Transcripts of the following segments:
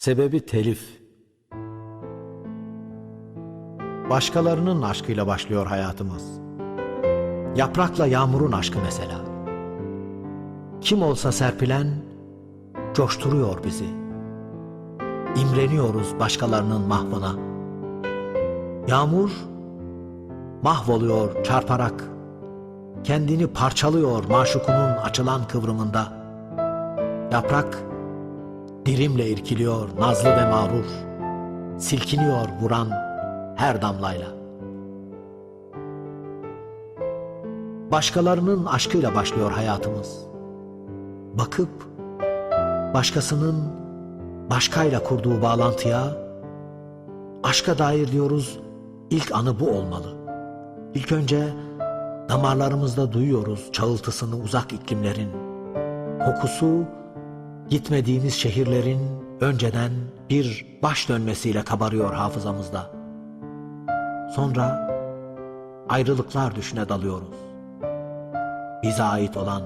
Sebebi telif. Başkalarının aşkıyla başlıyor hayatımız. Yaprakla yağmurun aşkı mesela. Kim olsa serpilen coşturuyor bizi. İmreniyoruz başkalarının mahvına. Yağmur mahvoluyor çarparak. Kendini parçalıyor maşukunun açılan kıvrımında. Yaprak dirimle irkiliyor nazlı ve mağrur. Silkiniyor vuran her damlayla. Başkalarının aşkıyla başlıyor hayatımız. Bakıp başkasının başkayla kurduğu bağlantıya aşka dair diyoruz ilk anı bu olmalı. İlk önce damarlarımızda duyuyoruz çağıltısını uzak iklimlerin. Kokusu gitmediğimiz şehirlerin önceden bir baş dönmesiyle kabarıyor hafızamızda. Sonra ayrılıklar düşüne dalıyoruz. Bize ait olan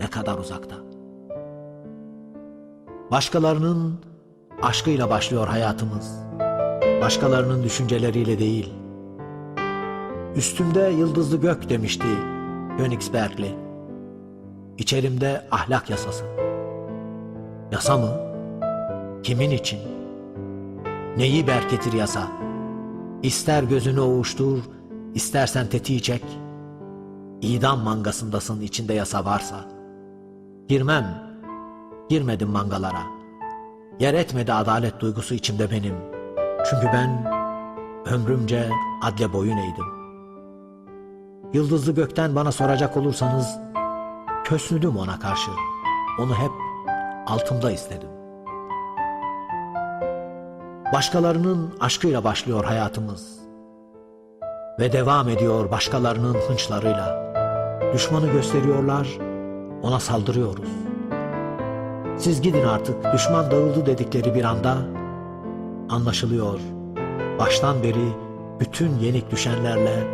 ne kadar uzakta. Başkalarının aşkıyla başlıyor hayatımız. Başkalarının düşünceleriyle değil. Üstümde yıldızlı gök demişti Königsbergli. İçerimde ahlak yasası. Yasa mı? Kimin için? Neyi berketir yasa? İster gözünü ovuştur, istersen tetiği çek. İdam mangasındasın içinde yasa varsa. Girmem, girmedim mangalara. Yer etmedi adalet duygusu içimde benim. Çünkü ben ömrümce adle boyun eğdim. Yıldızlı gökten bana soracak olursanız, kösnüdüm ona karşı. Onu hep altımda istedim. Başkalarının aşkıyla başlıyor hayatımız. Ve devam ediyor başkalarının hınçlarıyla. Düşmanı gösteriyorlar, ona saldırıyoruz. Siz gidin artık, düşman dağıldı dedikleri bir anda anlaşılıyor. Baştan beri bütün yenik düşenlerle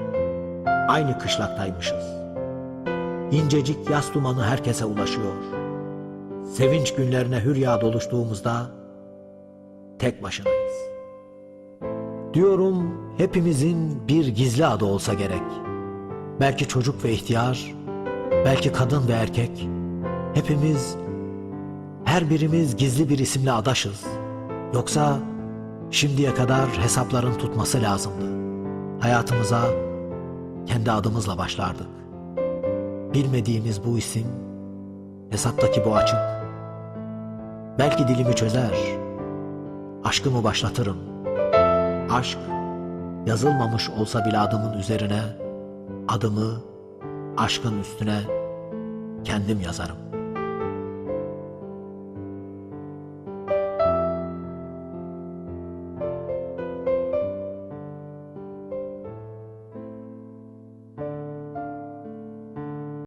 aynı kışlaktaymışız. İncecik yas dumanı herkese ulaşıyor. Sevinç günlerine hürya doluştuğumuzda tek başınayız. Diyorum hepimizin bir gizli adı olsa gerek. Belki çocuk ve ihtiyar, belki kadın ve erkek. Hepimiz, her birimiz gizli bir isimle adaşız. Yoksa şimdiye kadar hesapların tutması lazımdı. Hayatımıza kendi adımızla başlardık. Bilmediğimiz bu isim, hesaptaki bu açık. Belki dilimi çözer, aşkımı başlatırım. Aşk, yazılmamış olsa bile adımın üzerine, adımı aşkın üstüne kendim yazarım.